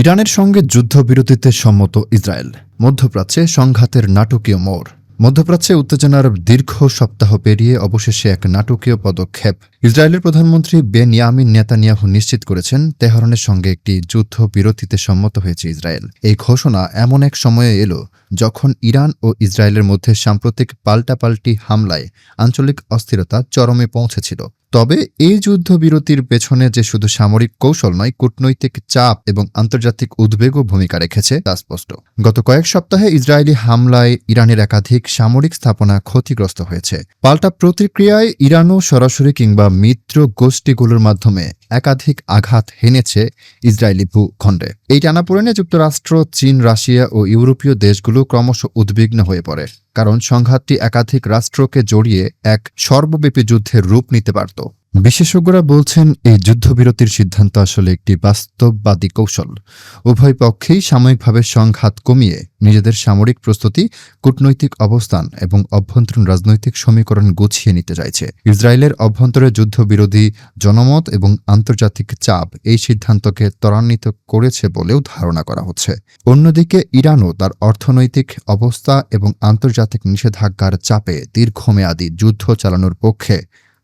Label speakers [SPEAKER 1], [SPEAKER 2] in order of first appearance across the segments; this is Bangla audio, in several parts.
[SPEAKER 1] ইরানের সঙ্গে যুদ্ধবিরতিতে সম্মত ইসরায়েল মধ্যপ্রাচ্যে সংঘাতের নাটকীয় মোড় মধ্যপ্রাচ্যে উত্তেজনার দীর্ঘ সপ্তাহ পেরিয়ে অবশেষে এক নাটকীয় পদক্ষেপ ইসরায়েলের প্রধানমন্ত্রী বেনিয়ামিন নেতানিয়াহু নিশ্চিত করেছেন তেহরনের সঙ্গে একটি যুদ্ধ বিরতিতে সম্মত হয়েছে ইসরায়েল এই ঘোষণা এমন এক সময়ে এলো যখন ইরান ও ইসরায়েলের মধ্যে সাম্প্রতিক পাল্টাপাল্টি হামলায় আঞ্চলিক অস্থিরতা চরমে পৌঁছেছিল তবে এই যুদ্ধবিরতির পেছনে যে শুধু সামরিক কৌশল নয় কূটনৈতিক চাপ এবং আন্তর্জাতিক উদ্বেগও ভূমিকা রেখেছে তা স্পষ্ট গত কয়েক সপ্তাহে ইসরায়েলি হামলায় ইরানের একাধিক সামরিক স্থাপনা ক্ষতিগ্রস্ত হয়েছে পাল্টা প্রতিক্রিয়ায় ইরানও সরাসরি কিংবা মিত্র গোষ্ঠীগুলোর মাধ্যমে একাধিক আঘাত হেনেছে ইসরায়েলি ভূখণ্ডে এই টানাপোড়েনে যুক্তরাষ্ট্র চীন রাশিয়া ও ইউরোপীয় দেশগুলো ক্রমশ উদ্বিগ্ন হয়ে পড়ে কারণ সংঘাতটি একাধিক রাষ্ট্রকে জড়িয়ে এক সর্বব্যাপী যুদ্ধের রূপ নিতে পারত বিশেষজ্ঞরা বলছেন এই যুদ্ধবিরতির সিদ্ধান্ত আসলে একটি বাস্তববাদী কৌশল উভয় পক্ষেই সাময়িকভাবে সংঘাত কমিয়ে নিজেদের সামরিক প্রস্তুতি কূটনৈতিক অবস্থান এবং অভ্যন্তরীণ রাজনৈতিক সমীকরণ গুছিয়ে নিতে চাইছে ইসরায়েলের অভ্যন্তরে যুদ্ধবিরোধী জনমত এবং আন্তর্জাতিক চাপ এই সিদ্ধান্তকে ত্বরান্বিত করেছে বলেও ধারণা করা হচ্ছে অন্যদিকে ইরানও তার অর্থনৈতিক অবস্থা এবং আন্তর্জাতিক নিষেধাজ্ঞার চাপে দীর্ঘমেয়াদী যুদ্ধ চালানোর পক্ষে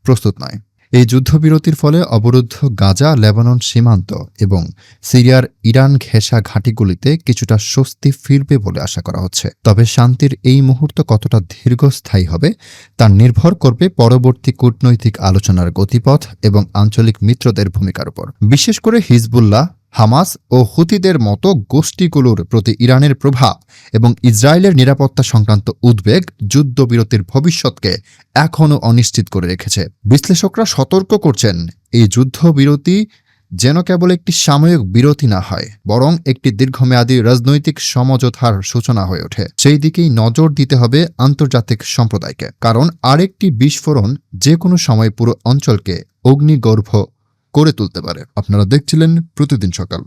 [SPEAKER 1] প্রস্তুত নয় এই যুদ্ধবিরতির ফলে অবরুদ্ধ গাজা লেবানন সীমান্ত এবং সিরিয়ার ইরান ঘেঁষা ঘাঁটিগুলিতে কিছুটা স্বস্তি ফিরবে বলে আশা করা হচ্ছে তবে শান্তির এই মুহূর্ত কতটা দীর্ঘস্থায়ী হবে তা নির্ভর করবে পরবর্তী কূটনৈতিক আলোচনার গতিপথ এবং আঞ্চলিক মিত্রদের ভূমিকার উপর বিশেষ করে হিজবুল্লাহ হামাস ও হুতিদের মতো গোষ্ঠীগুলোর প্রতি ইরানের প্রভাব এবং ইসরায়েলের নিরাপত্তা সংক্রান্ত উদ্বেগ যুদ্ধবিরতির ভবিষ্যৎকে এখনও অনিশ্চিত করে রেখেছে বিশ্লেষকরা সতর্ক করছেন এই যুদ্ধবিরতি যেন কেবল একটি সাময়িক বিরতি না হয় বরং একটি দীর্ঘমেয়াদী রাজনৈতিক সমঝোতার সূচনা হয়ে ওঠে সেই দিকেই নজর দিতে হবে আন্তর্জাতিক সম্প্রদায়কে কারণ আরেকটি বিস্ফোরণ যে কোনো সময় পুরো অঞ্চলকে অগ্নিগর্ভ করে তুলতে পারে আপনারা দেখছিলেন প্রতিদিন সকাল